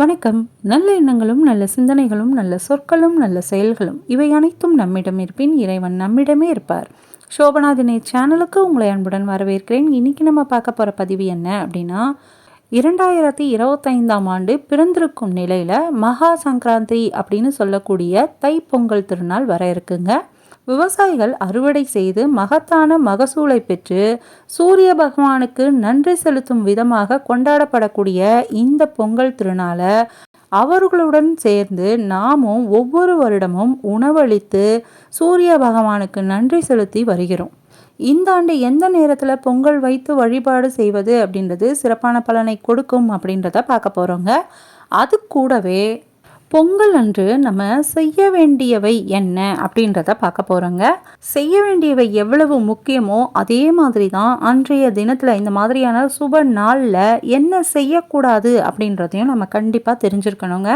வணக்கம். நல்ல எண்ணங்களும் நல்ல சிந்தனைகளும் நல்ல சொற்களும் நல்ல செயல்களும் இவை அனைத்தும் நம்மிடம் இருப்பின் இறைவன் நம்மிடமே இருப்பார். சோபனா தினேஷ் சேனலுக்கு உங்களை அன்புடன் வரவேற்கிறேன். இன்னைக்கு நம்ம பார்க்க போகிற பதிவு என்ன அப்படின்னா இரண்டாயிரத்தி இருபத்தைந்தாம் ஆண்டு பிறந்திருக்கும் நிலையில் மகா சங்கராந்தி அப்படின்னு சொல்லக்கூடிய தைப்பொங்கல் திருநாள் வர இருக்குங்க. விவசாயிகள் அறுவடை செய்து மகத்தான மகசூலை பெற்று சூரிய பகவானுக்கு நன்றி செலுத்தும் விதமாக கொண்டாடப்படக்கூடிய இந்த பொங்கல் திருநாளை அவர்களுடன் சேர்ந்து நாமும் ஒவ்வொரு வருடமும் உணவளித்து சூரிய பகவானுக்கு நன்றி செலுத்தி வருகிறோம். இந்த ஆண்டு எந்த நேரத்தில் பொங்கல் வைத்து வழிபாடு செய்வது அப்படின்றது சிறப்பான பலனை கொடுக்கும் அப்படின்றத பார்க்க போகிறோங்க அது கூடவே பொங்கல் அன்று நம்ம செய்ய வேண்டியவை என்ன அப்படின்றத பார்க்க போகிறோங்க செய்ய வேண்டியவை எவ்வளவு முக்கியமோ அதே மாதிரி தான் அன்றைய தினத்தில் இந்த மாதிரியான சுப நாளில் என்ன செய்யக்கூடாது அப்படின்றதையும் நம்ம கண்டிப்பாக தெரிஞ்சிருக்கணுங்க.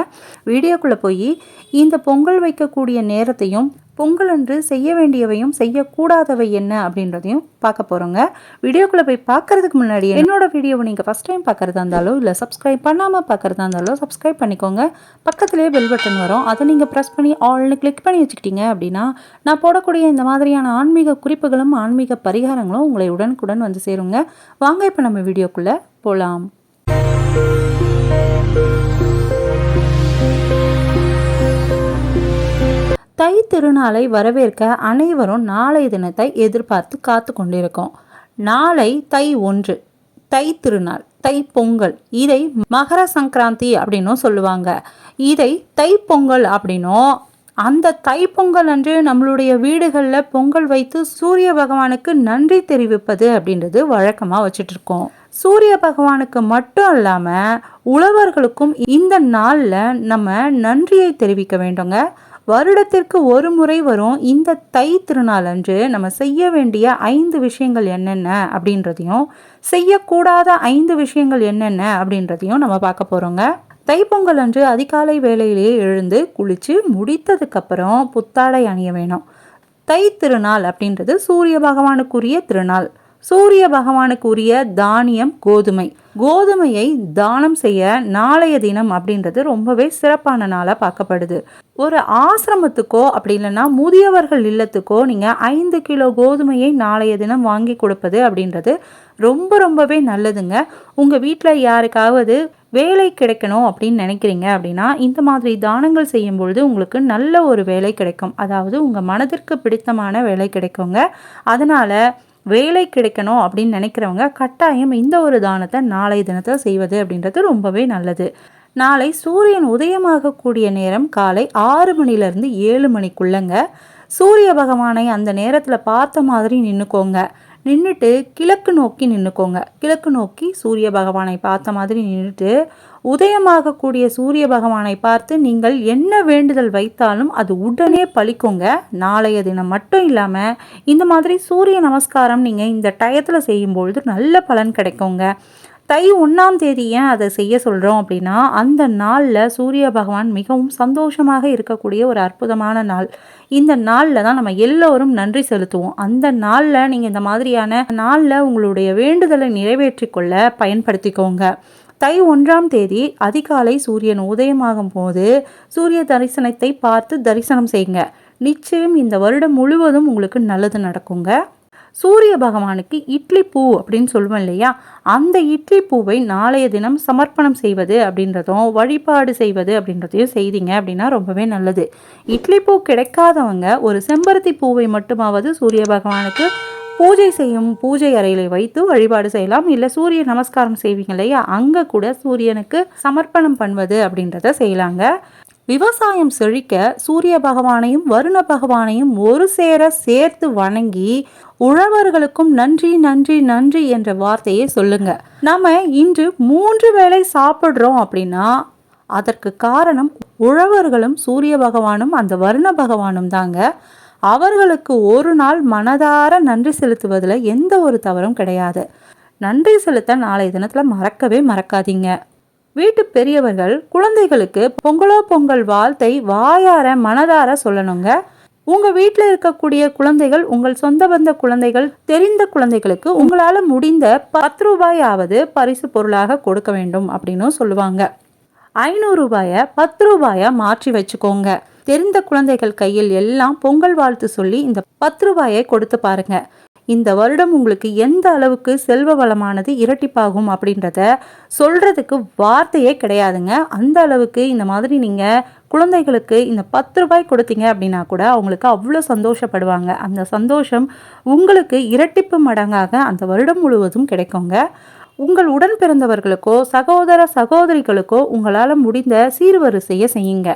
வீடியோக்குள்ளே போய் இந்த பொங்கல் வைக்கக்கூடிய நேரத்தையும் பொங்கல் அன்று செய்ய வேண்டியவையும் செய்யக்கூடாதவை என்ன அப்படின்றதையும் பார்க்க போகிறோங்க வீடியோக்குள்ளே போய் பார்க்கறதுக்கு முன்னாடி என்னோட வீடியோவை நீங்கள் ஃபஸ்ட் டைம் பார்க்குறதா இருந்தாலோ இல்லை சப்ஸ்கிரைப் பண்ணாமல் பார்க்குறதா இருந்தாலோ சப்ஸ்கிரைப் பண்ணிக்கோங்க. பக்கத்துலேயே பெல் பட்டன் வரும். அதை நீங்கள் ப்ரெஸ் பண்ணி ஆல்னு கிளிக் பண்ணி வச்சுக்கிட்டீங்க அப்படின்னா நான் போடக்கூடிய இந்த மாதிரியான ஆன்மீக குறிப்புகளும் ஆன்மீக பரிகாரங்களும் உங்களை உடனுக்குடன் வந்து சேருங்க. வாங்க இப்போ நம்ம வீடியோக்குள்ளே போகலாம் தை திருநாளை வரவேற்க அனைவரும் நாளை தினத்தை எதிர்பார்த்து காத்து கொண்டிருக்கோம். நாளை தை ஒன்று தை திருநாள் தை பொங்கல். இதை மகர சங்கராந்தி அப்படின்னும் சொல்லுவாங்க. இதை தை பொங்கல் அப்படின்னும் அந்த தை பொங்கல் அன்று நம்மளுடைய வீடுகளில் பொங்கல் வைத்து சூரிய பகவானுக்கு நன்றி தெரிவிப்பது அப்படின்றது வழக்கமாக வச்சுட்டு இருக்கோம் சூரிய பகவானுக்கு மட்டும் இல்லாமல் உழவர்களுக்கும் இந்த நாளில் நம்ம நன்றியை தெரிவிக்க வேண்டுங்க. வருடத்திற்கு ஒரு முறை வரும் இந்த தை திருநாள் அன்று நம்ம செய்ய வேண்டிய ஐந்து விஷயங்கள் என்னென்ன அப்படின்றதையும் செய்யக்கூடாத ஐந்து விஷயங்கள் என்னென்ன அப்படின்றதையும் நம்ம பார்க்க போகிறோங்க தைப்பொங்கல் அன்று அதிகாலை வேலையிலேயே எழுந்து குளித்து முடித்ததுக்கப்புறம் புத்தாடை அணிய வேணும். தை திருநாள் அப்படின்றது சூரிய பகவானுக்குரிய திருநாள். சூரிய பகவானுக்கு உரிய தானியம் கோதுமை. கோதுமையை தானம் செய்ய நாளைய தினம் அப்படின்றது ரொம்பவே சிறப்பான நாளாக பார்க்கப்படுது. ஒரு ஆசிரமத்துக்கோ அப்படி இல்லைன்னா முதியவர்கள் இல்லத்துக்கோ நீங்கள் ஐந்து கிலோ கோதுமையை நாளைய தினம் வாங்கி கொடுப்பது அப்படின்றது ரொம்ப ரொம்பவே நல்லதுங்க. உங்கள் வீட்டில் யாருக்காவது வேலை கிடைக்கணும் அப்படின்னு நினைக்கிறீங்க அப்படின்னா இந்த மாதிரி தானங்கள் செய்யும் பொழுது உங்களுக்கு நல்ல ஒரு வேலை கிடைக்கும். அதாவது உங்கள் மனதிற்கு பிடித்தமான வேலை கிடைக்குங்க. அதனால் வேலை கிடைக்கணும் அப்படின்னு நினைக்கிறவங்க கட்டாயம் இந்த ஒரு தானத்தை நாளை தினத்தை செய்வது அப்படின்றது ரொம்பவே நல்லது. நாளை சூரியன் உதயமாகக்கூடிய நேரம் காலை ஆறு மணிலேருந்து ஏழு மணிக்குள்ளங்க. சூரிய பகவானை அந்த நேரத்தில் பார்த்த மாதிரி நின்றுக்கோங்க நின்றுட்டு கிழக்கு நோக்கி நின்றுக்கோங்க கிழக்கு நோக்கி சூரிய பகவானை பார்த்த மாதிரி நின்றுட்டு உதயமாகக்கூடிய சூரிய பகவானை பார்த்து நீங்கள் என்ன வேண்டுதல் வைத்தாலும் அது உடனே பழிக்குங்க. நாளைய தினம் மட்டும் இல்லாமல் இந்த மாதிரி சூரிய நமஸ்காரம் நீங்கள் இந்த டயத்தில் செய்யும்பொழுது நல்ல பலன் கிடைக்குங்க. தை ஒன்றாம் தேதி ஏன் அதை செய்ய சொல்கிறோம் அப்படின்னா அந்த நாளில் சூரிய பகவான் மிகவும் சந்தோஷமாக இருக்கக்கூடிய ஒரு அற்புதமான நாள். இந்த நாளில் தான் நம்ம எல்லோரும் நன்றி செலுத்துவோம். அந்த நாளில் நீங்கள் இந்த மாதிரியான நாளில் உங்களுடைய வேண்டுதலை நிறைவேற்றிக்கொள்ள பயன்படுத்திக்கோங்க. தை ஒன்றாம் தேதி அதிகாலை சூரியன் உதயமாகும் போது சூரிய தரிசனத்தை பார்த்து தரிசனம் செய்யுங்க. நிச்சயம் இந்த வருடம் முழுவதும் உங்களுக்கு நல்லது நடக்குங்க. சூரிய பகவானுக்கு இட்லி பூ அப்படின்னு சொல்லுவோம் இல்லையா? அந்த இட்லி பூவை நாளைய தினம் சமர்ப்பணம் செய்வது அப்படின்றதும் வழிபாடு செய்வது அப்படின்றதையும் செய்தீங்க அப்படின்னா ரொம்பவே நல்லது. இட்லி பூ கிடைக்காதவங்க ஒரு செம்பருத்தி பூவை மட்டுமாவது சூரிய பகவானுக்கு பூஜை செய்யும் பூஜை அறையில் வைத்து வழிபாடு செய்யலாம். இல்லை சூரிய நமஸ்காரம் செய்வீங்க இல்லையா? அங்கே கூட சூரியனுக்கு சமர்ப்பணம் பண்ணுவது அப்படின்றத செய்யலாங்க. விவசாயம் செழிக்க சூரிய பகவானையும் வருண பகவானையும் ஒரு சேர சேர்த்து வணங்கி உழவர்களுக்கும் நன்றி நன்றி நன்றி என்ற வார்த்தையை சொல்லுங்க. நம்ம இன்று மூன்று வேளை சாப்பிட்றோம் அப்படின்னா அதற்கு காரணம் உழவர்களும் சூரிய பகவானும் அந்த வருண பகவானும் தாங்க. அவர்களுக்கு ஒரு நாள் மனதார நன்றி செலுத்துவதில் எந்த ஒரு தவறும் கிடையாது. நன்றி செலுத்த நாளை தினத்தில் மறக்கவே மறக்காதீங்க. வீட்டு பெரியவர்கள் குழந்தைகளுக்கு பொங்கலோ பொங்கல் வாழ்த்தை வாயார மனதார சொல்லணுங்க. உங்க வீட்டில் இருக்கக்கூடிய குழந்தைகள் உங்கள் சொந்த பந்த குழந்தைகள் தெரிந்த குழந்தைகளுக்கு உங்களால் முடிந்த பத்து ரூபாயாவது பரிசு பொருளாக கொடுக்க வேண்டும் அப்படின்னு சொல்லுவாங்க. ஐநூறு ரூபாயை பத்து ரூபாயை மாற்றி வச்சுக்கோங்க. தெரிந்த குழந்தைகள் கையில் எல்லாம் பொங்கல் வாழ்த்து சொல்லி இந்த பத்து ரூபாயை கொடுத்து பாருங்க. இந்த வருடம் உங்களுக்கு எந்த அளவுக்கு செல்வ வளமானது இரட்டிப்பாகும் அப்படின்றத சொல்றதுக்கு வார்த்தையே கிடையாதுங்க. அந்த அளவுக்கு இந்த மாதிரி நீங்க குழந்தைகளுக்கு இந்த பத்து ரூபாய் கொடுத்தீங்க அப்படின்னா கூட அவங்களுக்கு அவ்வளோ சந்தோஷப்படுவாங்க. அந்த சந்தோஷம் உங்களுக்கு இரட்டிப்பு மடங்காக அந்த வருடம் முழுவதும் கிடைக்குங்க. உங்கள் உடன் பிறந்தவர்களுக்கோ சகோதர சகோதரிகளுக்கோ உங்களால் முடிந்த சீர்வரிசையை செய்யுங்க.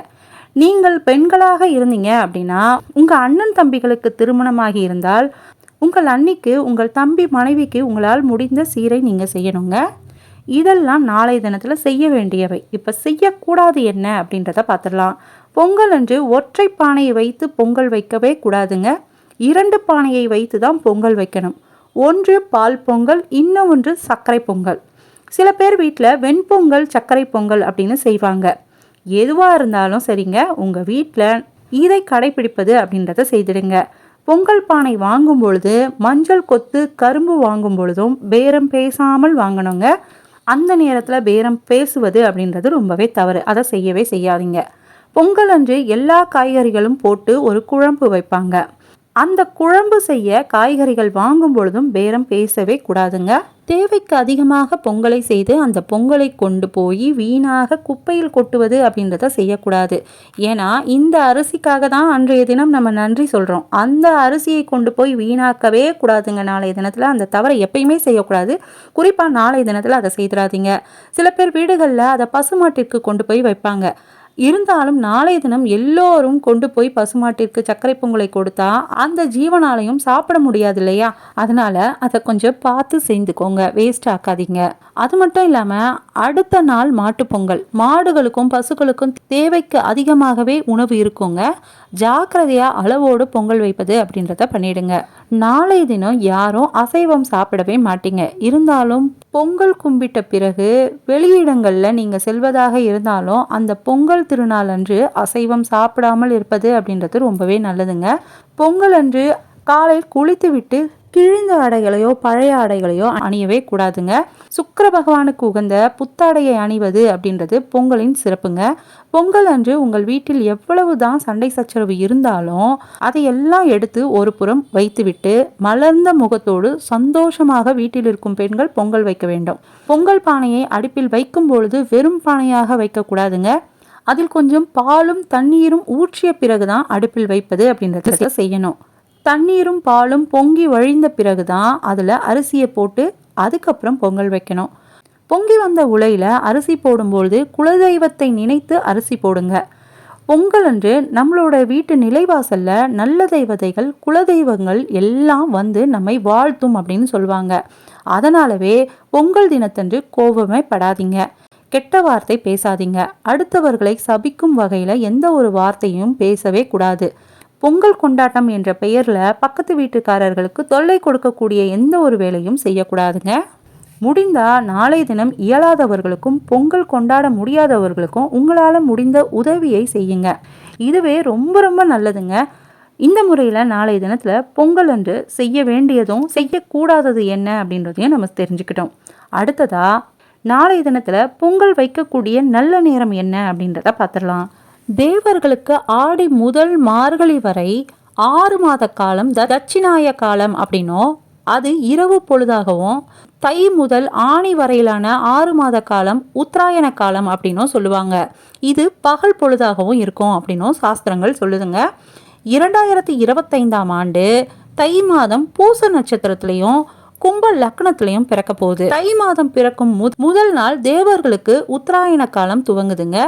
நீங்கள் பெண்களாக இருந்தீங்க அப்படின்னா உங்கள் அண்ணன் தம்பிகளுக்கு திருமணமாகி இருந்தால் உங்கள் அன்னிக்கு உங்கள் தம்பி மனைவிக்கு உங்களால் முடிந்த சீரை நீங்கள் செய்யணுங்க. இதெல்லாம் நாளை தினத்தில் செய்ய வேண்டியவை. இப்போ செய்யக்கூடாது என்ன அப்படின்றத பார்த்துடலாம் பொங்கல் அன்று ஒற்றை பானையை வைத்து பொங்கல் வைக்கவே கூடாதுங்க. இரண்டு பானையை வைத்து தான் பொங்கல் வைக்கணும். ஒன்று பால் பொங்கல் இன்னும் ஒன்று சர்க்கரை பொங்கல். சில பேர் வீட்டில் வெண்பொங்கல் சர்க்கரை பொங்கல் அப்படின்னு செய்வாங்க. எதுவாக இருந்தாலும் சரிங்க உங்கள் வீட்டில் இதை கடைபிடிப்பது அப்படின்றத செய்திடுங்க. பொங்கல் பானை வாங்கும் பொழுது மஞ்சள் கொத்து கரும்பு வாங்கும் பொழுதும் பேரம் பேசாமல் வாங்கணுங்க. அந்த நேரத்தில் பேரம் பேசுவது அப்படின்றது ரொம்பவே தவறு. அதை செய்யவே செய்யாதீங்க. பொங்கல் அன்று எல்லா காய்கறிகளும் போட்டு ஒரு குழம்பு வைப்பாங்க. அந்த குழம்பு செய்ய காய்கறிகள் வாங்கும் பொழுதும் பேரம் பேசவே கூடாதுங்க. தேவைக்கு அதிகமாக பொங்கலை செய்து அந்த பொங்கலை கொண்டு போய் வீணாக குப்பையில் கொட்டுவது அப்படின்றத செய்யக்கூடாது. ஏன்னா இந்த அரிசிக்காக தான் அன்றைய தினம் நம்ம நன்றி சொல்கிறோம் அந்த அரிசியை கொண்டு போய் வீணாக்கவே கூடாதுங்க. நாளைய தினத்தில் அந்த தவறை எப்பயுமே செய்யக்கூடாது. குறிப்பாக நாளைய தினத்தில் அதை செய்திடாதீங்க சில பேர் வீடுகளில் அதை பசுமாட்டிற்கு கொண்டு போய் வைப்பாங்க. இருந்தாலும் நாளைய தினம் எல்லோரும் கொண்டு போய் பசுமாட்டிற்கு சர்க்கரை பொங்கலை கொடுத்தா அந்த ஜீவனாலையும் சாப்பிட முடியாது இல்லையா? அதனால அதை கொஞ்சம் பார்த்து செய்துக்கோங்க. வேஸ்ட் ஆக்காதீங்க. அது மட்டும் இல்லாமல் அடுத்த நாள் மாட்டுப் பொங்கல். மாடுகளுக்கும் பசுக்களுக்கும் தேவைக்கு அதிகமாகவே உணவு இருக்குங்க. ஜாக்கிரதையாக அளவோடு பொங்கல் வைப்பது அப்படின்றத பண்ணிடுங்க. நாளை தினம் யாரும் அசைவம் சாப்பிடவே மாட்டீங்க. இருந்தாலும் பொங்கல் கும்பிட்ட பிறகு வெளியிடங்களில் நீங்கள் செல்வதாக இருந்தாலும் அந்த பொங்கல் திருநாள் அன்று அசைவம் சாப்பிடாமல் இருப்பது அப்படின்றது ரொம்பவே நல்லதுங்க. பொங்கல் அன்று காலை குளித்துவிட்டு கிழிந்த ஆடைகளையோ பழைய ஆடைகளையோ அணியவே கூடாதுங்க. சுக்கர பகவானுக்கு உகந்த புத்தாடையை அணிவது அப்படின்றது பொங்கலின் சிறப்புங்க. பொங்கல் அன்று உங்கள் வீட்டில் எவ்வளவு தான் சண்டை சச்சரவு இருந்தாலும் அதையெல்லாம் எடுத்து ஒரு புறம் வைத்துவிட்டு மலர்ந்த முகத்தோடு சந்தோஷமாக வீட்டில் இருக்கும் பெண்கள் பொங்கல் வைக்க வேண்டும். பொங்கல் பானையை அடுப்பில் வைக்கும் பொழுது வெறும் பானையாக வைக்கக்கூடாதுங்க. அதில் கொஞ்சம் பாலும் தண்ணீரும் ஊற்றிய பிறகுதான் அடுப்பில் வைப்பது அப்படின்றத செய்யணும். தண்ணீரும் பாலும் பொங்கி வழிந்த பிறகு தான் அதில் அரிசியை போட்டு அதுக்கப்புறம் பொங்கல் வைக்கணும். பொங்கி வந்த உலையில் அரிசி போடும்பொழுது குலதெய்வத்தை நினைத்து அரிசி போடுங்க. பொங்கல் அன்று நம்மளோட வீட்டு நிலைவாசலில் நல்ல தெய்வதைகள் குலதெய்வங்கள் எல்லாம் வந்து நம்மை வாழ்த்தும் அப்படின்னு சொல்லுவாங்க அதனாலவே பொங்கல் தினத்தன்று கோபமே படாதீங்க. கெட்ட வார்த்தை பேசாதீங்க. அடுத்தவர்களை சபிக்கும் வகையில் எந்த ஒரு வார்த்தையும் பேசவே கூடாது. பொங்கல் கொண்டாட்டம் என்ற பெயரில் பக்கத்து வீட்டுக்காரர்களுக்கு தொல்லை கொடுக்கக்கூடிய எந்த ஒரு வேலையும் செய்யக்கூடாதுங்க. முடிந்தா நாளை தினம் இயலாதவர்களுக்கும் பொங்கல் கொண்டாட முடியாதவர்களுக்கும் உங்களால் முடிந்த உதவியை செய்யுங்க. இதுவே ரொம்ப ரொம்ப நல்லதுங்க. இந்த முறையில் நாளைய தினத்தில் பொங்கல் அன்று செய்ய வேண்டியதும் செய்யக்கூடாதது என்ன அப்படின்றதையும் நம்ம தெரிஞ்சுக்கிட்டோம். அடுத்ததா நாளைய தினத்தில் பொங்கல் வைக்கக்கூடிய நல்ல நேரம் என்ன அப்படின்றத பார்த்துடலாம் தேவர்களுக்கு ஆடி முதல் மார்கழி வரை ஆறு மாத காலம் தட்சிணாய காலம் அப்படின்னும் அது இரவு பொழுதாகவும் தை முதல் ஆணி வரையிலான ஆறு மாத காலம் உத்தராயண காலம் அப்படின்னும் சொல்லுவாங்க. இது பகல் பொழுதாகவும் இருக்கும் அப்படின்னும் சாஸ்திரங்கள் சொல்லுதுங்க. இரண்டாயிரத்தி இருபத்தைந்தாம் ஆண்டு தை மாதம் பூச நட்சத்திரத்திலையும் கும்ப லக்னத்திலையும் பிறக்க போகுது. தை மாதம் பிறக்கும் முதல் நாள் தேவர்களுக்கு உத்தராயண காலம் துவங்குதுங்க.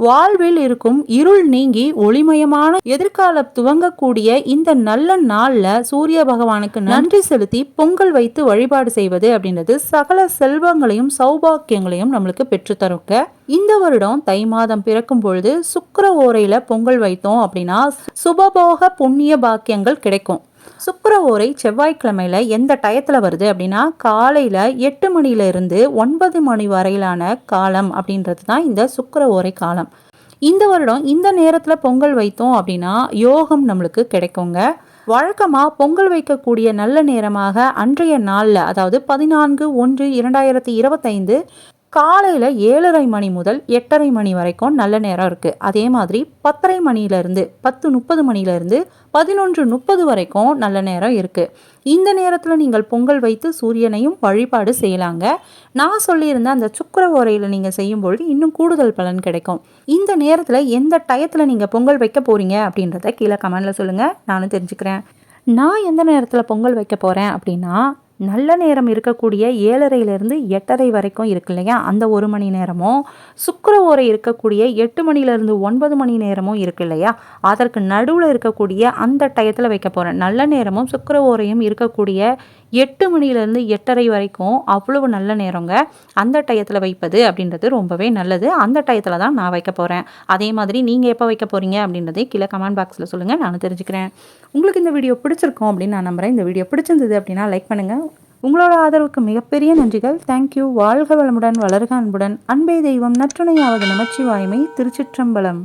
வாழ்வில் இருக்கும் இருள் நீங்கி ஒளிமயமான எதிர்காலம் துவங்கக்கூடிய இந்த நல்ல நாள்ல சூரிய பகவானுக்கு நன்றி செலுத்தி பொங்கல் வைத்து வழிபாடு செய்வது அப்படின்றது சகல செல்வங்களையும் சௌபாக்கியங்களையும் நம்மளுக்கு பெற்றுத்தருங்க இந்த வருடம் தை மாதம் பிறக்கும் பொழுது சுக்கர ஓரையில பொங்கல் வைத்தோம் அப்படின்னா சுபபோக புண்ணிய பாக்கியங்கள் கிடைக்கும். சுக்கர ஓரை செவ்வாய்க்கிழமையில எந்த டயத்தில் வருது அப்படின்னா காலையில் எட்டு மணியிலிருந்து ஒன்பது மணி வரையிலான காலம் அப்படின்றது தான் இந்த சுக்கர ஓரை காலம். இந்த வருடம் இந்த நேரத்தில் பொங்கல் வைத்தோம் அப்படின்னா யோகம் நம்மளுக்கு கிடைக்குங்க. வழக்கமாக பொங்கல் வைக்கக்கூடிய நல்ல நேரமாக அன்றைய நாளில் அதாவது பதினான்கு ஒன்று இரண்டாயிரத்தி இருபத்தைந்து காலையில் ஏழரை மணி முதல் எட்டரை மணி வரைக்கும் நல்ல நேரம் இருக்குது அதே மாதிரி பத்தரை மணியிலேருந்து பத்து முப்பது மணியிலேருந்து பதினொன்று முப்பது வரைக்கும் நல்ல நேரம் இருக்குது இந்த நேரத்தில் நீங்கள் பொங்கல் வைத்து சூரியனையும் வழிபாடு செய்யலாங்க. நான் சொல்லியிருந்த அந்த சுக்கர ஓரையில் நீங்கள் செய்யும்பொழுது இன்னும் கூடுதல் பலன் கிடைக்கும். இந்த நேரத்தில் எந்த டயத்தில் நீங்கள் பொங்கல் வைக்க போகிறீங்க அப்படின்றத கீழே கமெண்டில் சொல்லுங்கள் நானும் தெரிஞ்சுக்கிறேன். நான் எந்த நேரத்தில் பொங்கல் வைக்க போகிறேன் அப்படின்னா நல்ல நேரம் இருக்கக்கூடிய ஏழரையிலேருந்து எட்டரை வரைக்கும் இருக்கு இல்லையா? அந்த ஒரு மணி நேரமும் சுக்கர ஓரை இருக்கக்கூடிய எட்டு மணிலேருந்து ஒன்பது மணி நேரமும் இருக்கு இல்லையா? அதற்கு நடுவில் இருக்கக்கூடிய அந்த டயத்தில் வைக்க போகிறேன் நல்ல நேரமும் சுக்கர ஓரையும் இருக்கக்கூடிய எட்டு மணிலேருந்து எட்டரை வரைக்கும் அவ்வளவு நல்ல நேரங்க. அந்த டயத்தில் வைப்பது அப்படின்றது ரொம்பவே நல்லது. அந்த டயத்தில் தான் நான் வைக்க போகிறேன் அதே மாதிரி நீங்கள் எப்போ வைக்க போகிறீங்க அப்படின்றதே கீழே கமெண்ட் பாக்ஸில் சொல்லுங்கள் நான் தெரிஞ்சுக்கிறேன். உங்களுக்கு இந்த வீடியோ பிடிச்சிருக்கும் அப்படின்னு நான் நம்புகிறேன் இந்த வீடியோ பிடிச்சிருந்தது அப்படின்னா லைக் பண்ணுங்கள் உங்களோட ஆதரவுக்கு மிகப்பெரிய நன்றிகள். தேங்க்யூ வாழ்க வளமுடன் வளர்க அன்புடன். அன்பே தெய்வம் நற்றுணையாவது நமச்சிவாய்மை. திருச்சிற்றம்பலம்.